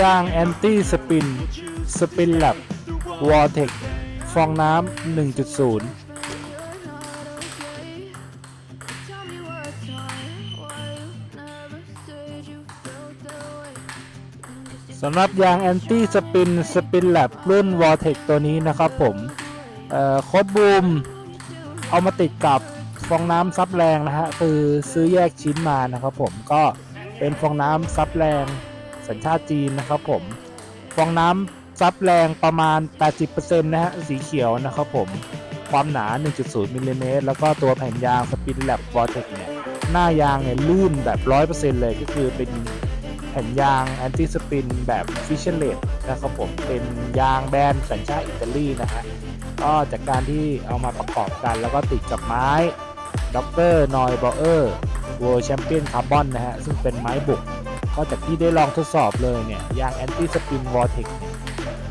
ยางแอนตี้สปิน สปินแลบวอลเทคฟองน้ำ 1.0สำหรับยางแอนตี้สปินสปินแลบรุ่นวอเทคตัวนี้นะครับผมโค้ดบูมเอามาติดกับฟองน้ำซับแรงนะฮะ คือซื้อแยกชิ้นมานะครับผมก็เป็นฟองน้ำซับแรง สัญชาติจีนนะครับผมฟองน้ำซับแรงประมาณ 80%นะฮะสีเขียวนะครับผมความหนา 1.0มิลลิเมตรแล้วก็ตัวแผ่นยางสปินแลบวอเทคเนี่ยหน้ายางเนี่ยลื่นแบบ 100%เลยก็คือเป็นแผ่นยางแอนตี้สปินแบบฟิชเชอร์เลนะครับผมเป็นยางแบรนด์สัญชาติอิตาลีนะฮะก็จากการที่เอามาประกอบกันแล้วก็ติดกับไม้ด็อกเตอร์นอยบอเออร์วอร์แชมเปี้ยนคาร์บอนนะฮะซึ่งเป็นไม้บุก ก็จากที่ได้ลองทดสอบเลยเนี่ยยางแอนตี้สปินวอร์เทคเนี่ย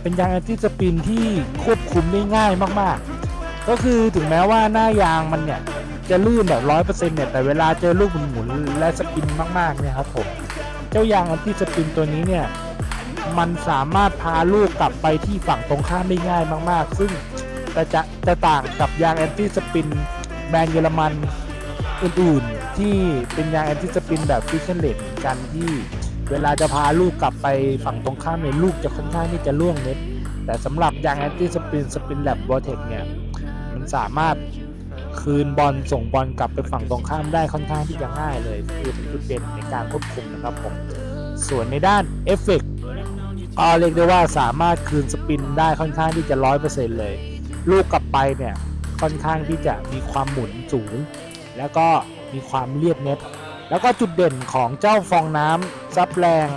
เป็นยางแอนตี้สปินที่ควบคุมได้ง่ายมากๆ ก็คือถึงแม้ว่าหน้ายางมันเนี่ยจะลื่นแบบร้อยเปอร์เซ็นต์เนี่ยแต่เวลาเจอลูกหมุนๆและสปินมากๆเนี่ยครับผมเจ้ายางแอนตี้สปินตัวนี้เนี่ยมันสามารถพาลูกกลับไปที่ฝั่งตรงข้ามได้ง่ายมากๆ ซึ่งแต่จะจะต่างกับยางแอนตี้สปินแบรนด์เยอรมันอื่นๆ ที่เป็นยางแอนตี้สปินแบบฟิชเชนเลด กันที่เวลาจะพาลูกกลับไปฝั่งตรงข้ามเนี่ยลูกจะค่อนข้างที่จะล่วงเน็ตแต่สำหรับยางแอนตี้สปินสปินแลบวอเทคเนี่ยมันสามารถคืนบอลส่งบอลกลับไปฝั่งตรงข้ามได้ค่อนข้างที่จะง่ายเลยคือเป็นจุดเด่นในการควบคุมนะครับผมส่วนในด้านเอฟเฟกต์ก็เรียกได้ว่าสามารถคืนสปินได้ค่อนข้างที่จะร้อยเปอร์เซ็นต์เลย ลูกกลับไปเนี่ยค่อนข้างที่จะมีความหมุนสูง แล้วก็มีความเรียบเน็ต แล้วก็จุดเด่นของเจ้าฟองน้ำซับแรง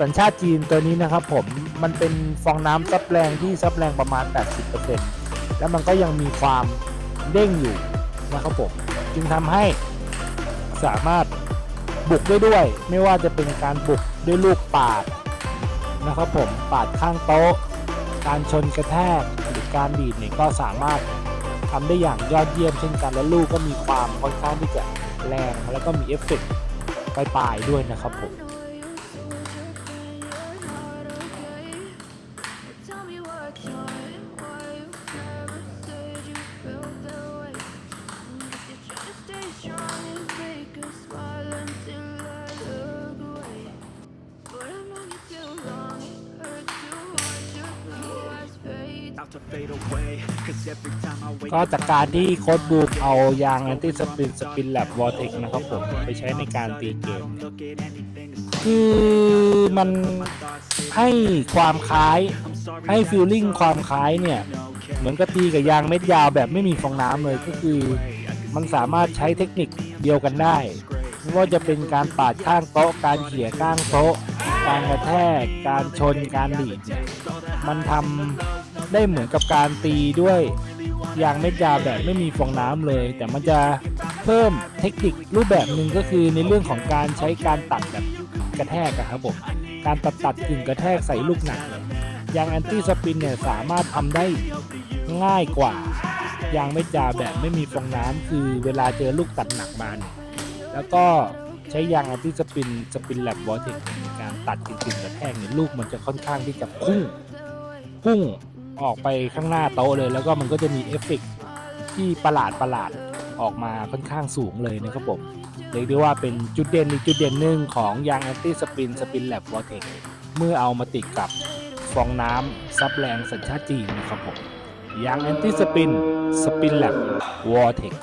สัญชาติจีนตัวนี้นะครับผมมันเป็นฟองน้ำซับแรงที่ซับแรงประมาณ 80%แล้วมันก็ยังมีความเด้งอยู่นะครับผมจึงทำให้สามารถบุกได้ด้วย ไม่ว่าจะเป็นการบุกด้วยลูกปาดนะครับผมปาดข้างโต๊ะ การชนกระแทกหรือการดีดเนี่ยก็สามารถทำได้อย่างยอดเยี่ยมเช่นกันและลูกก็มีความค่อนข้างที่จะ แรงแล้วก็มีเอฟเฟกต์ปลายๆด้วยนะครับผม ก็ up จากการที่โค้ดบูมเอายางแอนตี้สปินสปินแลบวอเทคนะครับผม ไปใช้ในการตีเกม Look at anything to คือมันให้ความคล้าย ให้ฟีลลิ่งความคล้ายเนี่ย เหมือนกับตีกับยางเม็ดยาวแบบไม่มีฟองน้ำเลยก็คือมันสามารถใช้เทคนิคเดียวกันได้ไม่ว่าจะเป็นการปาดข้างโต๊ะ การเขี่ยข้างโต๊ะ การกระแทก การชน การดีดเนี่ยมันทำ ได้เหมือนกับการตีด้วยยางเม็ดยาแบบไม่มีฟองน้ำเลย แต่มันจะเพิ่มเทคนิครูปแบบหนึ่งก็คือในเรื่องของการใช้การตัดแบบกระแทกครับผมการตัดตัดกึ่งกระแทกใส่ลูกหนักเนี่ยยางแอนตี้สปินเนี่ยสามารถทำได้ง่ายกว่ายางเม็ดยาแบบไม่มีฟองน้ำคือเวลาเจอลูกตัดหนักมาเนี่ยแล้วก็ใช้ยางแอนตี้สปินสปินแลบวอเทคในการตัดกึ่งกระแทกเนี่ยลูกมันจะค่อนข้างที่จะพุ่งพุ่ง ออกไปข้างหน้าโต๊ะเลย แล้วก็มันก็จะมีเอฟเฟกที่ประหลาดประหลาดออกมาค่อนข้างสูงเลยนะครับผมเรียกได้ว่าเป็นจุดเด่นอีกจุดเด่นหนึ่งของยางแอนตี้สปินสปินแลบวอเทคเมื่อเอามาติดกับฟองน้ำซับแรงสัญชาติจีนนะครับผมยางแอนตี้สปินสปินแลบวอเทค